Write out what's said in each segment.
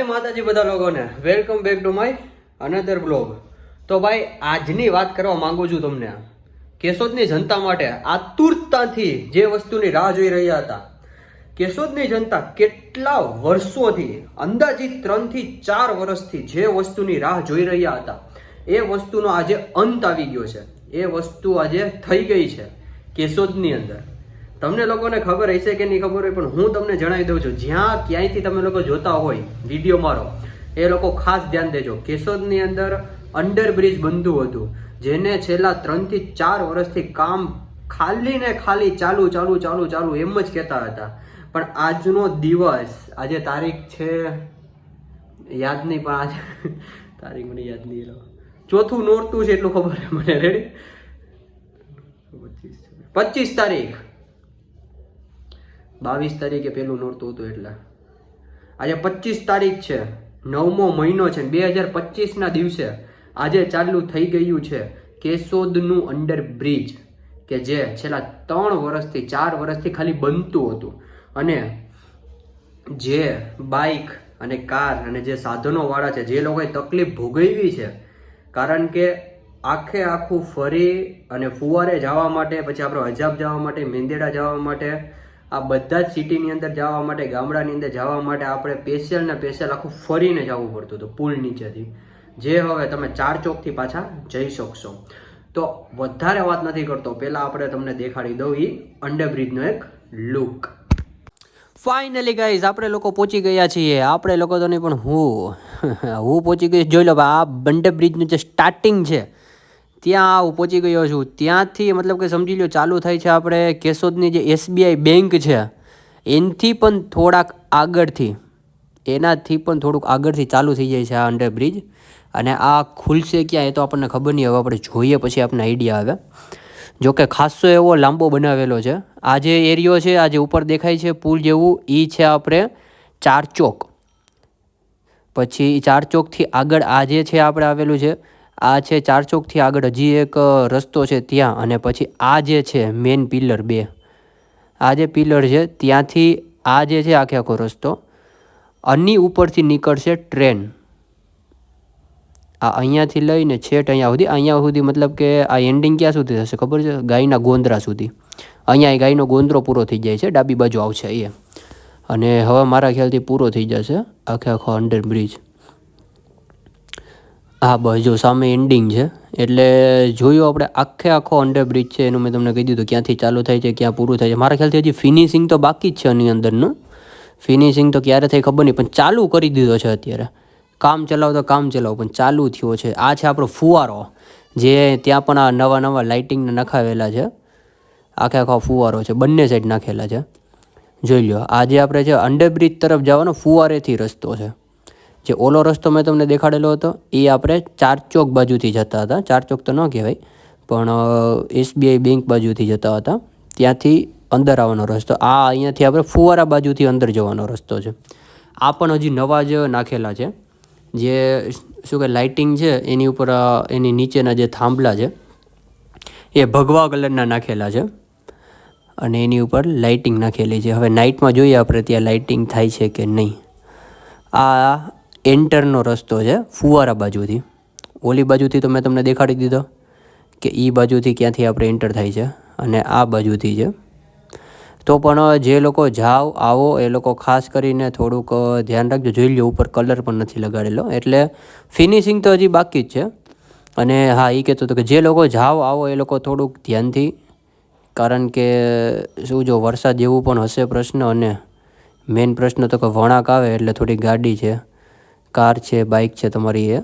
જય માતાજી બધા લોકોને welcome back to my another blog તો ભાઈ, આજની વાત કરવા માંગુ છું તમને. કેશોદની જનતા માટે આતુરતાથી જે વસ્તુની રાહ જોઈ રહ્યા હતા, કેશોદની જનતા કેટલા વર્ષોથી, અંદાજિત ત્રણથી ચાર વર્ષથી જે વસ્તુની રાહ જોઈ રહ્યા હતા, એ વસ્તુનો આજે અંત આવી ગયો છે. એ વસ્તુ આજે થઈ ગઈ છે, કેશોદની અંદર. તમને લોકોને ખબર હશે કે નહીં ખબર હોય, પણ હું તમને જણાવી દઉં છું, જ્યાં ક્યાંયથી તમે લોકો જોતા હોય વીડિયો મારો, એ લોકો ખાસ ધ્યાન દેજો. કેશોદની અંદર અંડરબ્રિજ બનતું હતું, જેને છેલ્લા ત્રણથી ચાર વર્ષથી કામ ખાલી ને ખાલી ચાલુ ચાલુ ચાલુ ચાલુ એમ જ કહેતા હતા. પણ આજનો દિવસ, આજે તારીખ છે, યાદ નહીં, પણ આજે તારીખ મને યાદ નહીં ચોથું નોરતું છે એટલું ખબર મને રેડી પચીસ તારીખ. બાવીસ તારીખે પેલું નોરતું હતું એટલે. આજે પચીસ તારીખ છે. નવમો મહિનો છે બે હજાર પચીસના દિવસે આજે ચાલુ થઈ ગયું છે કેશોદનું અંડર બ્રિજ કે જે છેલ્લા ત્રણ વર્ષથી, ચાર વર્ષથી ખાલી બનતું હતું. અને જે બાઇક અને કાર અને જે સાધનોવાળા છે, જે લોકોએ તકલીફ ભોગવી છે, કારણ કે આખે આખું ફરી અને ફુવારે જવા માટે, પછી આપણે અજાબ જવા માટે, મેંદેડા જવા માટે આ બધા જ સિટીની અંદર જવા માટે, ગામડાની અંદર જવા માટે આપણે પેશિયલ ને પેશિયલ આખું ફરીને જવું પડતું હતું, પુલ નીચેથી. જે હવે તમે ચાર ચોકથી પાછા જઈ શકશો. તો વધારે વાત નથી કરતો. પહેલાં આપણે તમને દેખાડી દઉં એ અંડરબ્રિજનો એક લુક ફાઇનલી ગાઈઝ આપણે લોકો પહોંચી ગયા છીએ. આપણે લોકો તો નહીં, પણ હું હું પહોંચી ગઈ જોઈ લો, આ બંડે બ્રિજનું જે સ્ટાર્ટિંગ છે ત્યાં હું પહોંચી ગયો છું. ત્યાંથી મતલબ કે સમજી લો ચાલુ થાય છે આપણે કેશોદની જે એસબીઆઈ બેંક છે, એનથી પણ થોડાક આગળથી, એનાથી પણ થોડુંક આગળથી ચાલુ થઈ જાય છે આ અંડર બ્રિજ અને આ ખુલશે ક્યાં એ તો આપણને ખબર નહીં, હવે આપણે જોઈએ પછી આપણને આઈડિયા આવે. જો કે ખાસો એવો લાંબો બનાવેલો છે. આ જે એરિયો છે, આ જે ઉપર દેખાય છે પુલ જેવું એ છે આપણે ચાર ચોક. પછી ચાર ચોકથી આગળ આ જે છે, આપણે આવેલું છે આ છે ચાર ચોકથી આગળ હજી એક રસ્તો છે ત્યાં અને પછી આ જે છે મેન પિલર બે. આ જે પિલર છે ત્યાંથી આ જે છે આખે આખો રસ્તો આની ઉપરથી નીકળશે ટ્રેન. આ અહીંયાથી લઈને છેટ અહીંયા સુધી અહીંયા સુધી મતલબ કે આ એન્ડિંગ ક્યાં સુધી થશે ખબર છે? ગાયના ગોંદરા સુધી. અહીંયા એ ગાયનો ગોંદરો પૂરો થઈ જાય છે, ડાબી બાજુ આવશે એ. અને હવે મારા ખ્યાલથી પૂરો થઈ જશે આખે આખો અંડર બ્રિજ હા, બસ જો સામે એન્ડિંગ છે. એટલે જોયું આપણે આખે આખો અંડર બ્રિજ છે એનું મેં તમને કહી દીધું ક્યાંથી ચાલુ થાય છે, ક્યાં પૂરું થાય છે. મારા ખ્યાલથી હજી ફિનિશિંગ તો બાકી જ છે એની અંદરનું. ફિનિશિંગ તો ક્યારે થઈ ખબર નહીં, પણ ચાલુ કરી દીધો છે અત્યારે. કામ ચલાવ તો કામ ચલાવ, પણ ચાલુ થયો છે. આ છે આપણો ફુવારો, જે ત્યાં પણ આ નવા નવા લાઇટિંગને નખાવેલા છે. આખે આખો ફુવારો છે, બંને સાઈડ નાખેલા છે. જોઈ લો આજે આપણે છે અંડરબ્રિજ તરફ જવાનો ફુવારેથી રસ્તો છે. જે ઓલો રસ્તો મેં તમને દેખાડેલો હતો એ આપણે ચાર ચોક બાજુથી જતા હતા. ચાર ચોક તો ન કહેવાય, પણ એસબીઆઈ બેંક બાજુથી જતા હતા. ત્યાંથી અંદર આવવાનો રસ્તો. આ અહીંયાથી આપણે ફુવારા બાજુથી અંદર જવાનો રસ્તો છે. આ પણ હજી નવા જ નાખેલા છે. જે શું કે લાઇટિંગ છે, એની ઉપર એની નીચેના જે થાંભલા છે, એ ભગવા કલરના નાખેલા છે. અને એની ઉપર લાઇટિંગ નાખેલી છે. હવે નાઇટમાં જોઈએ આપણે ત્યાં લાઇટિંગ થાય છે કે નહીં. આ એન્ટરનો રસ્તો છે ફુવારા બાજુથી. ઓલી બાજુથી તો મેં તમને દેખાડી દીધો કે એ બાજુથી ક્યાંથી આપણે એન્ટર થાય છે અને આ બાજુથી છે. તો પણ જે લોકો જાઓ, આવો, એ લોકો ખાસ કરીને થોડુંક ધ્યાન રાખજો. જોઈ લો ઉપર કલર પણ નથી લગાડેલો. એટલે ફિનિશિંગ તો હજી બાકી જ છે. અને હા એ કહેતો હતો કે જે લોકો જાઓ, આવો, એ લોકો થોડુંક ધ્યાનથી, કારણ કે શું જો વરસાદ જેવું પણ હશે પ્રશ્ન અને મેઇન પ્રશ્ન તો કે વણાક આવે એટલે થોડી ગાડી છે. કાર છે બાઇક છે તમારી એ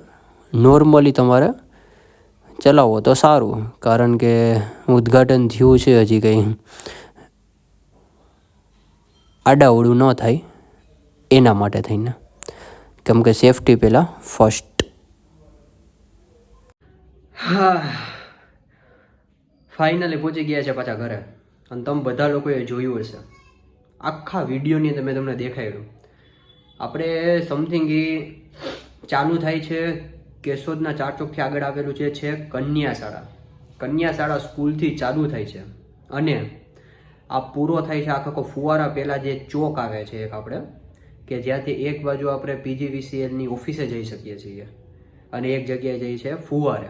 નોર્મલી તમારે ચલાવો તો સારું, કારણ કે ઉદ્ઘાટન થયું છે હજી કંઈ. આડાવડું ન થાય, એના માટે થઈને. કેમ કે સેફટી પહેલાં ફર્સ્ટ હા. ફાઇનલી પહોંચી ગયા છે પાછા ઘરે. અને તમે બધા લોકોએ જોયું હશે. આખા વિડીયોની અંદર મેં તમને દેખાડ્યું. આપણે સમથિંગ એ ચાલુ થાય છે કેશોદના ચાર ચોકથી આગળ આવેલું જે છે કન્યા શાળા કન્યા શાળા સ્કૂલથી ચાલુ થાય છે. અને આ પૂરો થાય છે આખો ફુવારા પહેલાં જે ચોક આવે છે એક આપણે, કે જ્યાંથી એક બાજુ આપણે પીજીવીસીએલની ઓફિસે જઈ શકીએ છીએ. અને એક જગ્યાએ જઈ છે ફુવારે.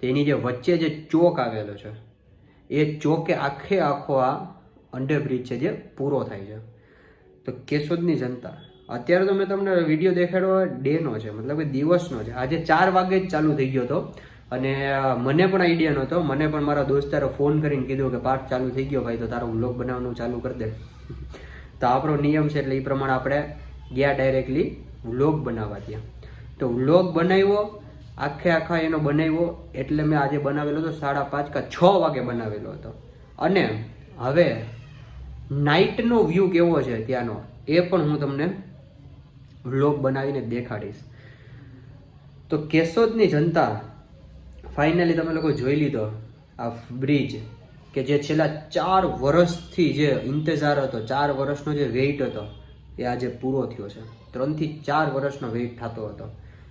તેની જે વચ્ચે જે ચોક આવેલો છે, એ ચોકે આખે આખો આ અંડરબ્રિજ છે જે પૂરો થાય છે. તો કેશોદની જનતા. અત્યારે તો મેં તમને વીડિયો દેખાડ્યો ડેનો છે, મતલબ કે દિવસનો છે. આજે ચાર વાગે જ ચાલુ થઈ ગયો હતો. અને મને પણ આઈડિયા નહોતો. મને પણ મારા દોસ્તારો ફોન કરીને કીધું કે પાઠ ચાલુ થઈ ગયો ભાઈ, તો તારો વ્લોગ બનાવવાનું ચાલુ કરી દે. તો આપણો નિયમ છે, એટલે એ પ્રમાણે આપણે ગયા ડાયરેક્ટલી વ્લોગ બનાવવા ત્યાં. તો વ્લોગ બનાવ્યો, આખે આખા એનો બનાવ્યો, એટલે મેં આજે બનાવેલો હતો સાડા પાંચ કા છ વાગે બનાવેલો હતો. અને હવે નાઇટનો વ્યૂ કેવો છે ત્યાંનો? એ પણ હું તમને વ્લોગ બનાવીને દેખાડીશ. તો કેશોદની જનતા ફાઇનલી તમે લોકો જોઈ લીધો આ બ્રિજ કે જે છેલ્લા ચાર વર્ષથી જે ઇંતજાર હતો, ચાર વર્ષનો જે વેઇટ હતો, એ આજે પૂરો થયો છે. ત્રણથી ચાર વર્ષનો વેઇટ થતો હતો.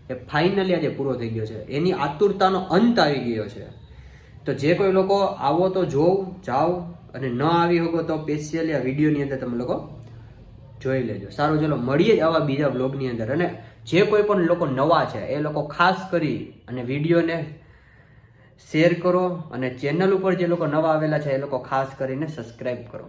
એ ફાઇનલી આજે પૂરો થઈ ગયો છે. એની આતુરતાનો અંત આવી ગયો છે. તો જે કોઈ લોકો આવો તો જોવ જાઓ અને ન આવી શકો તો સ્પેશિયલી આ વિડીયોની અંદર તમે લોકો જોઈ લેજો. સારું, ચલો, મળીએ જ આવા બીજા બ્લોગની અંદર. અને જે કોઈ પણ લોકો નવા છે, એ લોકો ખાસ કરી અને વિડીયોને શેર કરો અને ચેનલ ઉપર જે લોકો નવા આવેલા છે, એ લોકો ખાસ કરીને સબસ્ક્રાઈબ કરો.